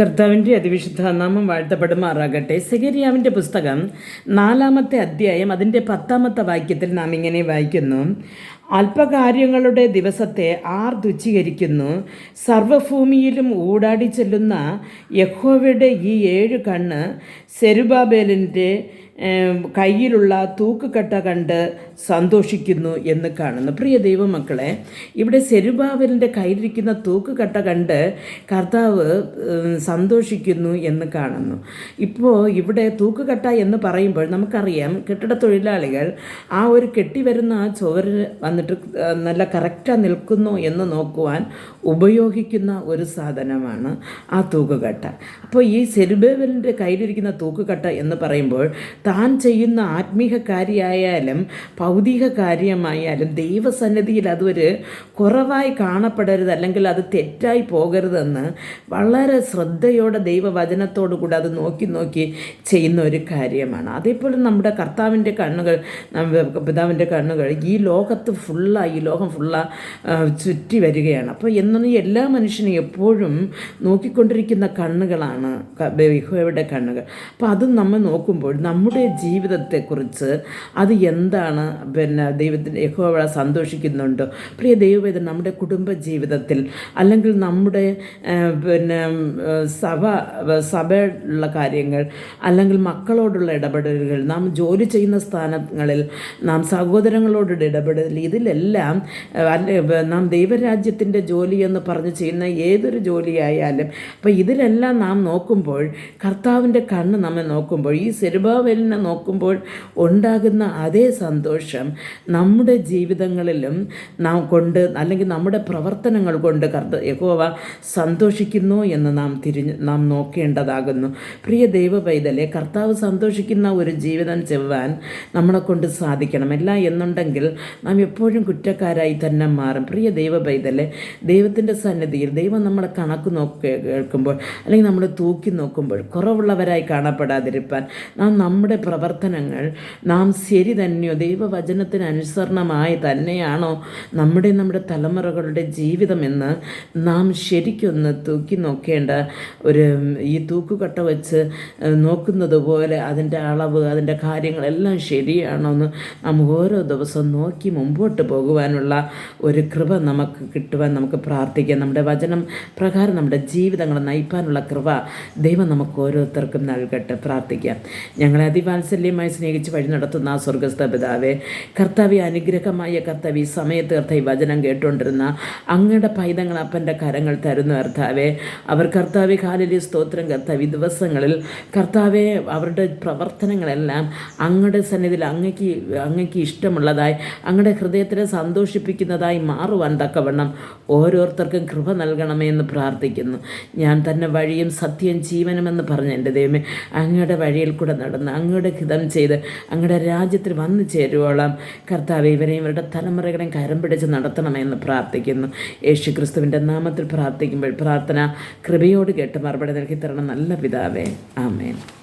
കർത്താവിന്റെ അതിവിശുദ്ധ നാമം വാഴ്ത്തപ്പെടുമാറാകട്ടെ. സെഗരിയാവിന്റെ പുസ്തകം നാലാമത്തെ അധ്യായം അതിന്റെ പത്താമത്തെ വാക്യത്തിൽ നാം ഇങ്ങനെ വായിക്കുന്നു. അല്പകാര്യങ്ങളുടെ ദിവസത്തെ ആർ തുച്ഛീകരിക്കുന്നു. സർവഭൂമിയിലും ഊടാടി ചെല്ലുന്ന യഹോവയുടെ ഈ ഏഴ് കണ്ണ് സെരുബാബേലിന്റെ കയ്യിലുള്ള തൂക്കുകട്ട കണ്ട് സന്തോഷിക്കുന്നു എന്ന് കാണുന്നു. പ്രിയ ദൈവമക്കളെ ഇവിടെ സെരുബാവലിന്റെ കയ്യിലിരിക്കുന്ന തൂക്കുകട്ട കണ്ട് കർത്താവ് സന്തോഷിക്കുന്നു എന്ന് കാണുന്നു. ഇപ്പോൾ ഇവിടെ തൂക്കുകട്ട എന്ന് പറയുമ്പോൾ നമുക്കറിയാം കെട്ടിട തൊഴിലാളികൾ ആ ഒരു കെട്ടി വരുന്ന ആ ചോര് വന്നിട്ട് നല്ല കറക്റ്റായി നിൽക്കുന്നു എന്ന് നോക്കുവാൻ ഉപയോഗിക്കുന്ന ഒരു സാധനമാണ് ആ തൂക്കുകട്ട. അപ്പോൾ ഈ സെരുബേവലിന്റെ കയ്യിലിരിക്കുന്ന തൂക്കുകട്ട എന്ന് പറയുമ്പോൾ താൻ ചെയ്യുന്ന ആത്മീക കാര്യമായാലും ഭൗതിക കാര്യമായാലും ദൈവസന്നിധിയിൽ അതൊരു കുറവായി കാണപ്പെടരുത് അല്ലെങ്കിൽ അത് തെറ്റായി പോകരുതെന്ന് വളരെ ശ്രദ്ധയോടെ ദൈവവചനത്തോടു കൂടെ അത് നോക്കി നോക്കി ചെയ്യുന്ന ഒരു കാര്യമാണ്. അതേപോലെ നമ്മുടെ കർത്താവിന്റെ കണ്ണുകൾ പിതാവിന്റെ കണ്ണുകൾ ഈ ലോകത്ത് ഫുള്ളായി ഈ ലോകം ഫുള്ള ചുറ്റി വരികയാണ്. അപ്പോൾ എന്നൊന്നും എല്ലാ മനുഷ്യനും എപ്പോഴും നോക്കിക്കൊണ്ടിരിക്കുന്ന കണ്ണുകളാണ് യഹോവയുടെ കണ്ണുകൾ. അപ്പോൾ അത് നമ്മൾ നോക്കുമ്പോൾ നമ്മുടെ ജീവിതത്തെക്കുറിച്ച് അത് എന്താണ്? പിന്നെ ദൈവത്തിന്റെ യഹോവ സന്തോഷിക്കുന്നുണ്ടോ? പ്രിയ ദൈവവേദന നമ്മുടെ കുടുംബ ജീവിതത്തിൽ അല്ലെങ്കിൽ നമ്മുടെ പിന്നെ സഭ സഭയുള്ള കാര്യങ്ങൾ അല്ലെങ്കിൽ മക്കളോടുള്ള ഇടപെടലുകൾ നാം ജോലി ചെയ്യുന്ന സ്ഥാനങ്ങളിൽ നാം സഹോദരങ്ങളോടുള്ള ഇടപെടൽ ഇതിലെല്ലാം നാം ദൈവരാജ്യത്തിന്റെ ജോലി എന്ന് പറഞ്ഞ് ചെയ്യുന്ന ഏതൊരു ജോലിയായാലും അപ്പോൾ ഇതിലെല്ലാം നാം നോക്കുമ്പോൾ കർത്താവിന്റെ കണ്ണ് നമ്മെ നോക്കുമ്പോൾ ഈ സെരുബാവലിനെ നോക്കുമ്പോൾ ഉണ്ടാകുന്ന അതേ സന്തോഷം നമ്മുടെ ജീവിതങ്ങളിലും നാം കൊണ്ട് അല്ലെങ്കിൽ നമ്മുടെ പ്രവർത്തനങ്ങൾ കൊണ്ട് കർത്ത യഹോവ സന്തോഷിക്കുന്നു എന്ന് നാം തിരിഞ്ഞ് നാം നോക്കേണ്ടതാകുന്നു. പ്രിയ ദൈവ പൈതലെ കർത്താവ് സന്തോഷിക്കുന്ന ഒരു ജീവിതം ചെവ്വാൻ നമ്മളെ കൊണ്ട് സാധിക്കണം. എല്ലാം എന്നുണ്ടെങ്കിൽ നാം എപ്പോഴും കുറ്റക്കാരായി തന്നെ മാറും. പ്രിയ ദൈവ പൈതലെ ദൈവത്തിന്റെ സന്നിധിയിൽ ദൈവം നമ്മളെ കണക്ക് നോക്കി കേൾക്കുമ്പോൾ അല്ലെങ്കിൽ നമ്മൾ തൂക്കി നോക്കുമ്പോൾ കുറവുള്ളവരായി കാണപ്പെടാതിരിക്കാൻ നാം നമ്മുടെ പ്രവർത്തനങ്ങൾ നാം ശരി തന്നെയോ ദൈവവചനത്തിന് അനുസരണമായി തന്നെയാണോ നമ്മുടെ നമ്മുടെ തലമുറകളുടെ ജീവിതമെന്ന് നാം ശരിക്കൊന്ന് തൂക്കി നോക്കേണ്ട ഒരു ഈ തൂക്കുകട്ട വെച്ച് നോക്കുന്നത് പോലെ അതിന്റെ അളവ് അതിന്റെ കാര്യങ്ങളെല്ലാം ശരിയാണോ എന്ന് നാം ഓരോ ദിവസവും നോക്കി മുമ്പോട്ട് പോകുവാനുള്ള ഒരു കൃപ നമുക്ക് കിട്ടുവാൻ നമുക്ക് പ്രാർത്ഥിക്കാം. നമ്മുടെ വചനം പ്രകാരം നമ്മുടെ ജീവിതങ്ങൾ നയിപ്പാനുള്ള കൃപ ദൈവം നമുക്ക് ഓരോരുത്തർക്കും നൽകട്ടെ പ്രാർത്ഥിക്കാം. ഞങ്ങളെ അതിവാത്സല്യമായി സ്നേഹിച്ച് വഴി നടത്തുന്ന ആ സ്വർഗസ്ഥ പിതാവെ കർത്താവി അനുഗ്രഹമായ കർത്താവി സമയത്ത് ഈ വചനം കേട്ടുകൊണ്ടിരുന്ന അങ്ങയുടെ പൈതങ്ങൾ അപ്പന്റെ കരങ്ങൾ തരുന്ന കർത്താവെ. അവർ കർത്താവി കാലിലെ സ്തോത്രം കർത്താവി. ദിവസങ്ങളിൽ കർത്താവെ അവരുടെ പ്രവർത്തനങ്ങളെല്ലാം അങ്ങയുടെ സന്നിധിയിൽ അങ്ങക്ക് അങ്ങക്ക് ഇഷ്ടമുള്ളതായി അങ്ങയുടെ ഹൃദയത്തിനെ സന്തോഷിപ്പിക്കുന്നതായി മാറുവാൻ തക്കവണ്ണം ഓരോരുത്തർക്കും കൃപ നൽകണമേ എന്ന് പ്രാർത്ഥിക്കുന്നു. ഞാൻ തന്നെ വഴിയും സത്യം ജീവനുമെന്ന് പറഞ്ഞ എന്റെ ദൈവമേ അങ്ങയുടെ വഴിയിൽ കൂടെ നടന്ന് അങ്ങയുടെ ഹിതം ചെയ്ത് അങ്ങയുടെ രാജ്യത്തിൽ വന്നു ചേരുവോളം. കർത്താവ് ഇവരെയും ഇവരുടെ തലമുറകളെയും കരം പിടിച്ച് നടത്തണമെന്ന് പ്രാർത്ഥിക്കുന്നു. യേശു ക്രിസ്തുവിന്റെ നാമത്തിൽ പ്രാർത്ഥിക്കുമ്പോൾ പ്രാർത്ഥന കൃപയോട് കേട്ട് മറുപടി നൽകി തരണം. നല്ല പിതാവേ. ആമേൻ.